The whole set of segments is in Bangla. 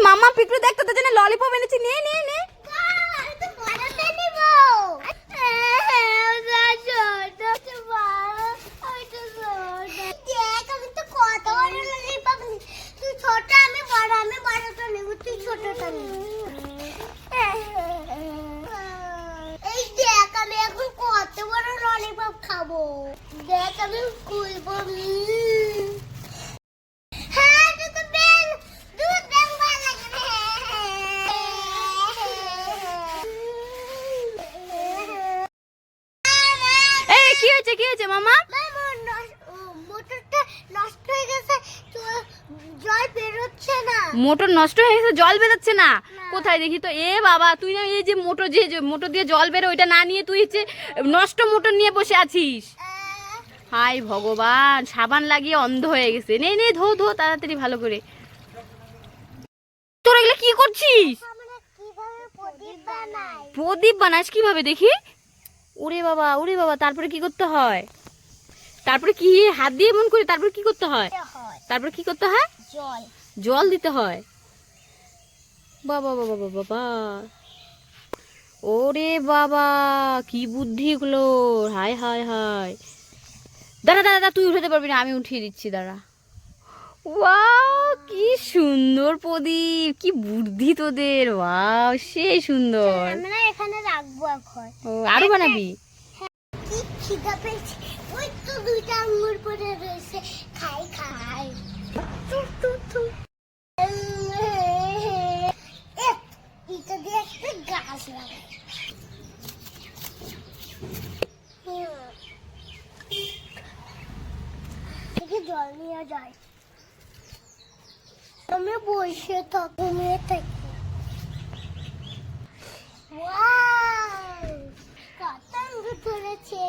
মামা পিকলু দেখ তোদের জন্য ললিপপ এনেছি নে নে নে। দেখ আমি খুলবো উম। হ্যাঁ দুধ ব্যাং দুধ ব্যাং ভালো লাগে এই কি হয়েছে কি হয়েছে মামা মামা, নষ্ট- ও, মোটরটা নষ্ট হয়ে গেছে চ- জল বেরোচ্ছে না। মোটর নষ্ট হয়ে গেছে জল বেরোচ্ছে না। কোথায় দেখি তো? এ বাবা তুই না এই যে মোটর যে মোটর দিয়ে জল বেরো ওইটা না নিয়ে তুই হচ্ছে নষ্ট মোটর নিয়ে বসে আছিস। হাই ভগবান সাবান লাগিয়ে অন্ধ হয়ে গেছে। নে নে ধো ধো তাড়াতাড়ি ভালো করে। তোরা এগুলো কি করছিস? প্রদীপ বানাস কীভাবে দেখি? ওরে বাবা ওরে বাবা তারপরে কি করতে হয়? তারপরে কি হাত দিয়ে এমন করে তারপরে কি করতে হয়? হয়। তারপরে কি করতে হয়? জল। জল দিতে হয়। বাবা বাবা বাবা বাবা। ওরে বাবা কি বুদ্ধি এগুলো হায় হায় হায়। দাঁড়া দাঁড়া, তুই উঠাতে পারবি না আমি উঠিয়ে দিচ্ছি দাঁড়া। ওয়াও কি সুন্দর প্রদীপ কি বুদ্ধি তোদের ওয়াও সেই সুন্দর। আমরা এখানে রাখব এখন। ও আরও বানাবি? কি খিদা পেয়েছে? ওই তো দুইটা আঙ্গুর পড়ে রয়েছে। খাই খাই। এটা দিয়ে একটা গাছ লাগাই। জল নিয়ে যায় আমি বসে থাকি মেয়ে থাকি আঙ্গুর ধরেছে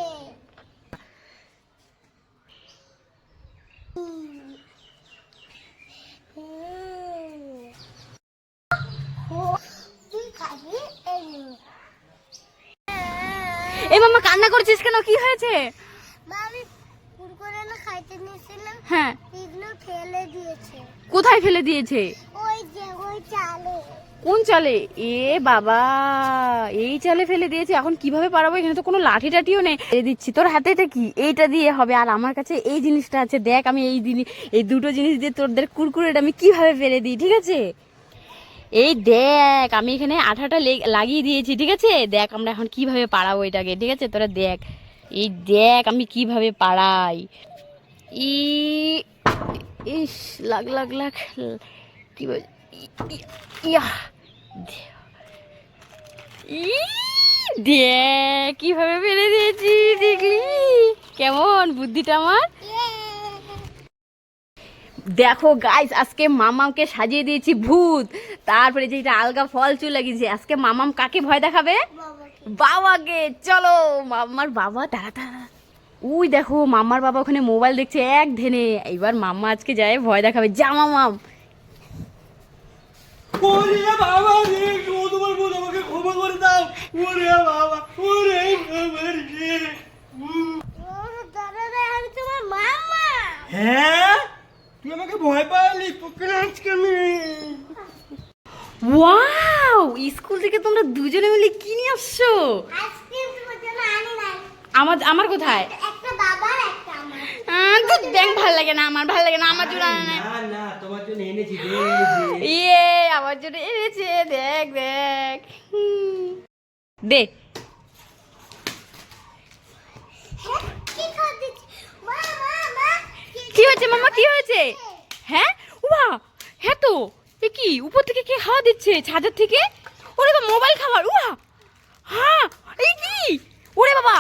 এই মামা কান্না করছিস কেন? কি হয়েছে মা, আমি কুরকুরে না খাইতে নিয়েছিলাম হ্যাঁ। ফেলে দিয়েছে। কোথায় ফেলে দিয়েছে? ওই যে ওই চালে। কোন চালে? এ বাবা এই চালে ফেলে দিয়েছে। এখন কীভাবে পারাবো? এখানে তো কোনো লাঠি টাঠিও নেই দিচ্ছি। তোর হাতে এটা কি? এইটা দিয়ে হবে। আর আমার কাছে এই জিনিসটা আছে। দেখ আমি এই জিনিস এই দুটো জিনিস দিয়ে তোরদের কুরকুরেটা আমি কীভাবে ফেলে দিই ঠিক আছে? এই দেখ আমি এখানে আঠাটা লেগ- লাগিয়ে দিয়েছি ঠিক আছে? দেখ আমরা এখন কীভাবে পাড়াবো এটাকে ঠিক আছে? তোরা দেখ। এই দেখ আমি কীভাবে পাড়াই ই ইস লাগ লাগ লাগ কি বল ইয়া দেখ কীভাবে ফেলে দিয়েছি দেখলি কেমন বুদ্ধিটা আমার? দেখো গাইস আজকে মামামকে সাজিয়ে দিয়েছি ভূত। তারপরে যেটা আলগা ফল চুল লাগিয়েছি আজকে মামাম কাকে ভয় দেখাবে? বাবাকে। চলো মামার বাবা দাঁড়া দাঁড়া উই দেখো মামার বাবা ওখানে মোবাইল দেখছে এক ধেনে এবার মাম্মা আজকে যায় ভয় দেখাবে। যা মামাম হ্যাঁ? তুই আমাকে ভয় পাওয়ালি তোকে আজকে আমি। ওয়াও স্কুল থেকে তোমরা দুজনে মিলে কি নিয়ে আসছো? আমার আমার কোথায়? তো ব্যাংক ভালো লাগে না আমার ভালো লাগে না আমার জন্য না না তোমার জন্য এনেছি দে দে। ইয়ে আমার জন্য এনেছে দেখ দেখ। দে। হ্যাঁ, কি হয়েছে মামা? কি হয়েছে? হ্যাঁ? উবা হ্যাঁ তো। এ কি উপর থেকে কে খাওয়া দিচ্ছে? ছাদের থেকে? ওরে বাবা মোবাইল খাবার উবা হ্যাঁ এই কি? ওরে বাবা।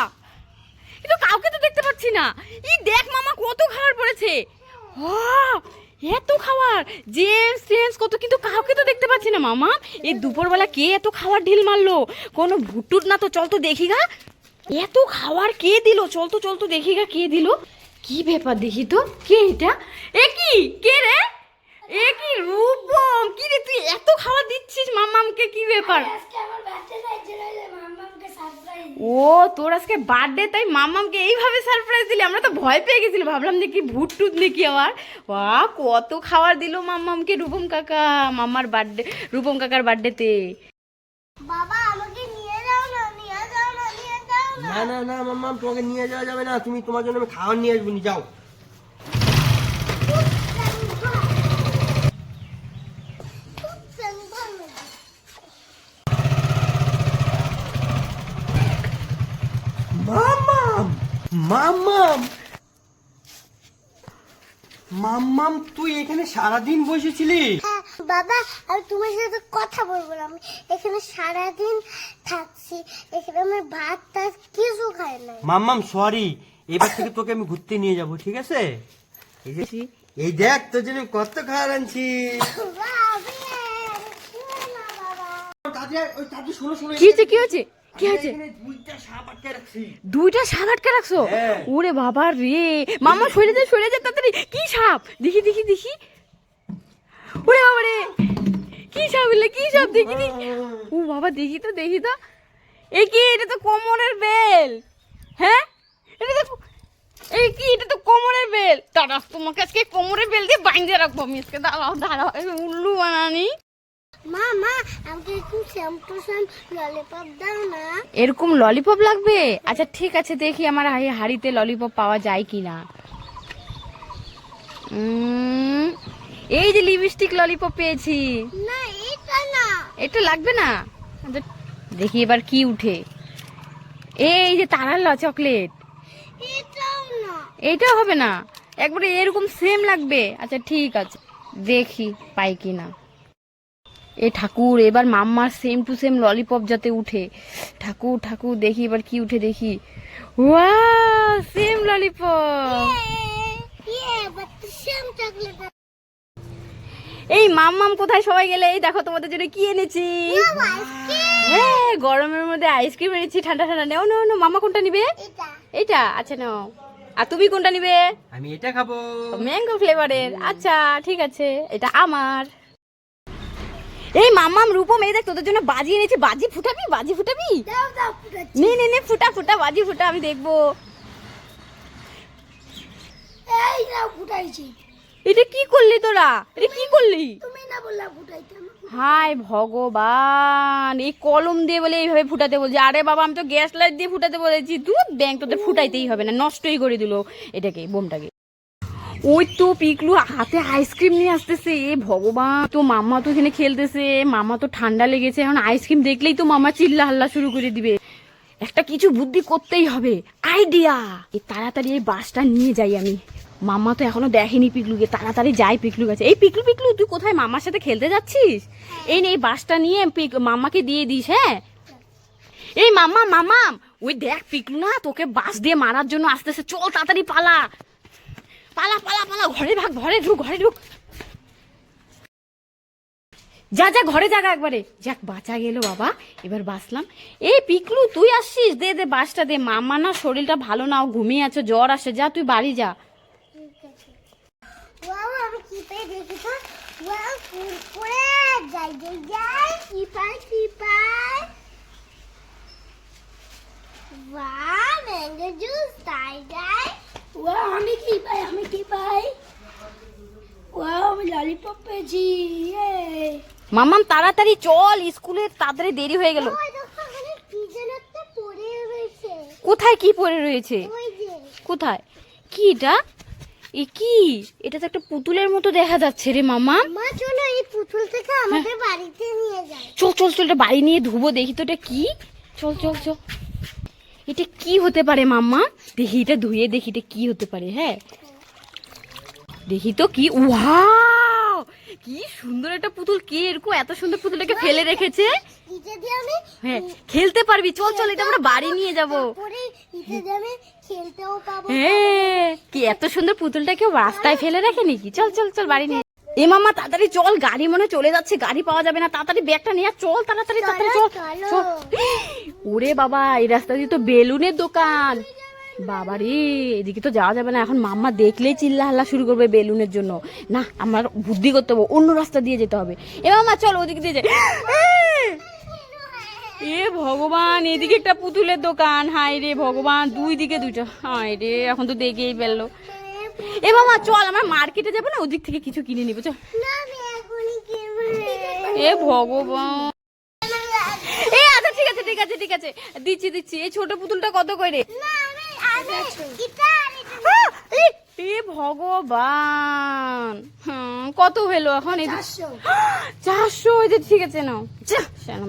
এ তো কাউকে তো দেখতে পাচ্ছি না। এই দেখ মামা, কত খাবার পড়েছে। এত খাবার জেমস টেন্স কত কিন্তু কাউকে তো দেখতে পাচ্ছি না মামা। এই দুপুরবেলা কে এত খাবার ঢিল মারলো? কোনো ভুটুট না তো, চল তো দেখি গা। এত খাবার কে দিল? চল তো চল তো দেখি গা, কে দিল? কি ব্যাপার দেখি তো, কে এটা? এ কি? কে রে? এ কি রূপম? কি রে, তুই এত খাবার দিচ্ছিস মামামকে, কি ব্যাপার? ও তোর আজকে বার্থডে তাই মামামকে এইভাবে সারপ্রাইজ দিলি? আমরা তো ভয় পেয়ে গেছিলাম। ভাবলাম যে কি ভূত টুত নাকি আবার? বা কত খাওয়ার দিল মামামকে রূপম কাকা মামার বার্থডে রূপম কাকার বার্থডেতে বাবা আমাকে নিয়ে যাও না নিয়ে যাও না নিয়ে যাও না। না না মামাম তোমাকে নিয়ে যাওয়া যাবে না। তুমি তোমার জন্য আমি খাবার নিয়ে আসব নি, যাও। মামাম মাম্মাম তুই এখানে সারাদিন বসেছিলি? হ্যাঁ, বাবা আমি তোমার সাথে কথা বলব না। আমি এখানে সারাদিন থাকছি। এখানে আমি ভাত টাত কিছু খাই না। মাম্মাম সরি এবার থেকে তোকে আমি ঘুরতে নিয়ে যাব ঠিক আছে? এই যে এই দেখ তোর জন্য কত খাবার আনছি। ওই তাড়াতাড়ি শোনো শোনো কি হয়েছে কি হয়েছে? কি দুইটা সাপ আটকে রাখছি। হ্যাঁ। ওরে বাবা রে। মামা সরে যায় সরে যায় তাড়াতাড়ি। কি সাপ? দেখি দেখি দেখি। ওরে বাবা রে। কি সাপ এলে কি সাপ? দেখি দেখি। ও বাবা দেখি তো দেখি তো। এ কি এটা তো কোমরের বেল। হ্যাঁ? এটা তো এই কি এটা তো কোমরের বেল। দাঁড়া তোমাকে আজকে কোমরের বেল দিয়ে বাইন্ধে রাখব আমি। আজকে দাঁড়াও দাঁড়াও উল্লু বানানি। মা মা আমাকে একটু শ্যাম্পু শ্যাম ললিপপ দাও না। এরকম ললিপপ লাগবে? আচ্ছা ঠিক আছে দেখি আমার হাড়িতে ললিপপ পাওয়া যায় কি না এই যে লিপস্টিক ললিপপ পেয়েছি। না এটা না। এটা লাগবে না? আচ্ছা, দেখি এবার কি উঠে। এই যে তারাল চকলেট এটাও না। হবে না? একবারে এরকম সেম লাগবে? আচ্ছা ঠিক আছে দেখি পাই কি না এ ঠাকুর এবার মাম্মার সেম টু সেম ললিপপ যাতে উঠে। ঠাকুর ঠাকুর দেখি এবার কি উঠে দেখি। ওয়া সেম ললিপপ ইয়ে এই মাম্মাম কোথায় সবাই গেলে? এই দেখো তোমাদের জন্য কি এনেছি? হ্যাঁ গরমের মধ্যে আইসক্রিম এনেছি। ঠান্ডা ঠান্ডা। নেও নেও নেও মামা কোনটা নিবে? এটা। এইটা আচ্ছা নাও। আর তুমি কোনটা নিবে? আমি এটা খাব। ম্যাঙ্গো ফ্লেভারের আচ্ছা ঠিক আছে। এটা আমার। এই মাম্মাম রূপম এই দেখ তোদের জন্য বাজি এনেছি। বাজি ফুটাবি? বাজি ফুটাবি? নে নে নে ফুটা ফুটা বাজি ফুটা আমি দেখব। এই নাও ফুটাইছি। এটা কি করলি তোরা? এটা কি করলি? তুমি না বললা ফুটাইতে হায় ভগবান এই কলম দিয়ে বলে এইভাবে ফুটাতে বলছি। আরে বাবা আমি তো গ্যাস লাইট দিয়ে ফুটাতে বলেছি। দুধ ব্যাংক তোদের ফুটাইতেই হবে না নষ্টই করে দিল এটাকে বোমটাকে। ওই তো পিকলু হাতে আইসক্রিম নিয়ে আসতেছে। এ ভগবান, তো মামা তো এখানে খেলতেছে। মামা তো ঠান্ডা লেগেছে। এখন আইসক্রিম দেখলেই তো মামা চিল্লা হাল্লা শুরু করে দিবে। একটা কিছু বুদ্ধি করতেই হবে। আইডিয়া! এই তাড়াতাড়ি এই বাসটা নিয়ে যাই আমি। মামা তো এখনও দেখেনি পিকলুকে। তাড়াতাড়ি যাই পিকলু কাছে। এই পিকলু পিকলু, তুই কোথায় মামার সাথে খেলতে যাচ্ছিস? এই নে, এই বাসটা নিয়ে মামাকে দিয়ে দিস হ্যাঁ? এই মামা মামা ওই দেখ পিকলু না, তোকে বাস দিয়ে মারার জন্য আসতেছে। চল তাড়াতাড়ি পালা। পালা পালা পালা, ঘরে ভাগ, ঘরে ঢুক ঘরে ঢুক। যা যা, ঘরে জাগা একবারে। যাক, বাঁচা গেল বাবা, এবার বাঁচলাম। এই পিকলু, তুই আসছিস? দে দে বাসটা দে। মামা না, শরীরটা ভালো না, ও ঘুমিয়ে আছে, জ্বর আসে। যা, তুই বাড়ি যা। ওয়াও আমি কি পাই? আমি কি পাই? আমি ললিপপ পেয়েছি মামাম তাড়াতাড়ি চল স্কুলে তাড়াতাড়ি দেরি হয়ে গেল। কোথায় কি পড়ে রয়েছে? কোথায়? কি এটা? এ কি? এটা তো একটা পুতুলের মতো দেখা যাচ্ছে রে মামা মা চলো এই পুতুল থেকে আমাদের বাড়িতে নিয়ে যাই। চল চল চল এটা বাড়ি নিয়ে ধুবো দেখি তো এটা কি। চল চল চল। এটা কি হতে পারে মাম্মা? দেখি এটা ধুয়ে দেখি এটা কি হতে পারে হ্যাঁ? দেখি তো কি ওয়াও! কি সুন্দর একটা পুতুল কে এরকম এত সুন্দর পুতুলটাকে ফেলে রেখেছে? হ্যাঁ খেলতে পারবি চল চল এটা আমরা বাড়ি নিয়ে যাব। হ্যাঁ কি এত সুন্দর পুতুলটা কেউ রাস্তায় ফেলে রাখে নাকি? চল চল চল বাড়ি নিয়ে এ মামা তাড়াতাড়ি চল গাড়ি মনে হয় চলে যাচ্ছে গাড়ি পাওয়া যাবে না তাড়াতাড়ি ব্যাগটা নিয়ে চল তাড়াতাড়ি তাড়াতাড়ি চল ওরে বাবা এই রাস্তা দিয়ে তো বেলুনের দোকান। বাবা রে এদিকে তো যাওয়া যাবে না এখন মাম্মা দেখলেই চিল্লা হাল্লা শুরু করবে বেলুনের জন্য। না আমার বুদ্ধি করতে হবে অন্য রাস্তা দিয়ে যেতে হবে। এ মামা চল ওদিক দিয়ে যাই। এ ভগবান এদিকে একটা পুতুলের দোকান। হাই রে ভগবান দুই দিকে দুইটা। হাই রে এখন তো দেখেই ফেলল। এ বাবা চল আমরা মার্কেটে যাব না? ওদিক থেকে কিছু কিনে নিবো চল। এ ভগবান। এ আচ্ছা ঠিক আছে ঠিক আছে ঠিক আছে। দিচ্ছি দিচ্ছি। এই ছোট পুতুলটা কত করে? আহ! এ, ভগবান। কত হলো এখন? এই চারশো। চারশো যে ঠিক আছে নাও। আমার